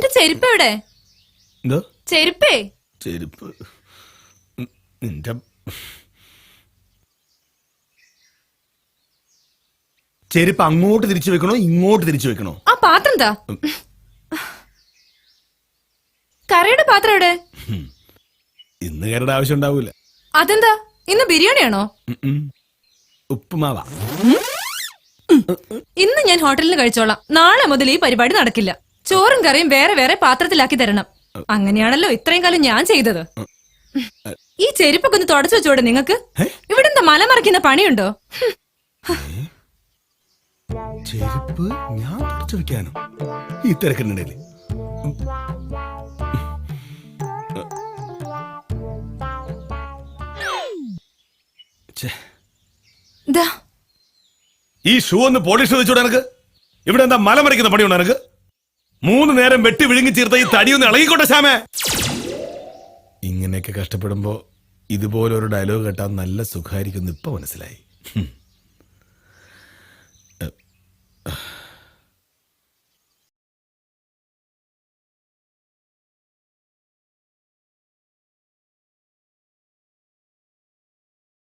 ചെരുപ്പ് എവിടെ? എന്തോ? ചെരുപ്പേ? ചെരുപ്പ്. നിന്റെ ചെരുപ്പ് അങ്ങോട്ട് തിരിച്ചു വെക്കണോ ഇങ്ങോട്ട് തിരിച്ചു വെക്കണോ? ആ പാത്രം എന്താ? കറിയുടെ പാത്രം എവിടെ? ഇന്ന് കയറുടെ ആവശ്യം ഉണ്ടാവൂല. അതെന്താ? ഇന്ന് ബിരിയാണിയാണോ? ഉപ്പുമാവാ. ഇന്ന് ഞാൻ ഹോട്ടലിൽ കഴിച്ചോളാം. നാളെ മുതൽ ഈ പരിപാടി നടക്കില്ല. ചോറും കറിയും വേറെ വേറെ പാത്രത്തിലാക്കി തരണം. അങ്ങനെയാണല്ലോ ഇത്രയും കാലം ഞാൻ ചെയ്തത്. ഈ ചെരുപ്പൊക്കെ ഒന്ന് തുടച്ചു വെച്ചോടെ നിങ്ങക്ക്? ഇവിടെ എന്താ മലമറിക്കുന്ന പണിയുണ്ടോ? ചെരുപ്പ് ഞാൻ തുടച്ചു വെക്കാനോ? ഈ തിരക്കിനിടയിൽ ഈ ഷൂ ഒന്ന് പോളിഷ് വെച്ചോടെ എനക്ക് ഇവിടെ എന്താ മലമറിക്കുന്ന പണിയുണ്ടോ എനക്ക് മൂന്ന് നേരം വെട്ടി വിഴുങ്ങി തീർത്ത ഈ തടിയൊന്ന് ഇളകിക്കോട്ടെ ശ്യാമേ ഇങ്ങനെയൊക്കെ കഷ്ടപ്പെടുമ്പോ ഇതുപോലൊരു ഡയലോഗ് കേട്ടാൽ നല്ല സുഖമായിരിക്കും ഇപ്പൊ മനസ്സിലായി.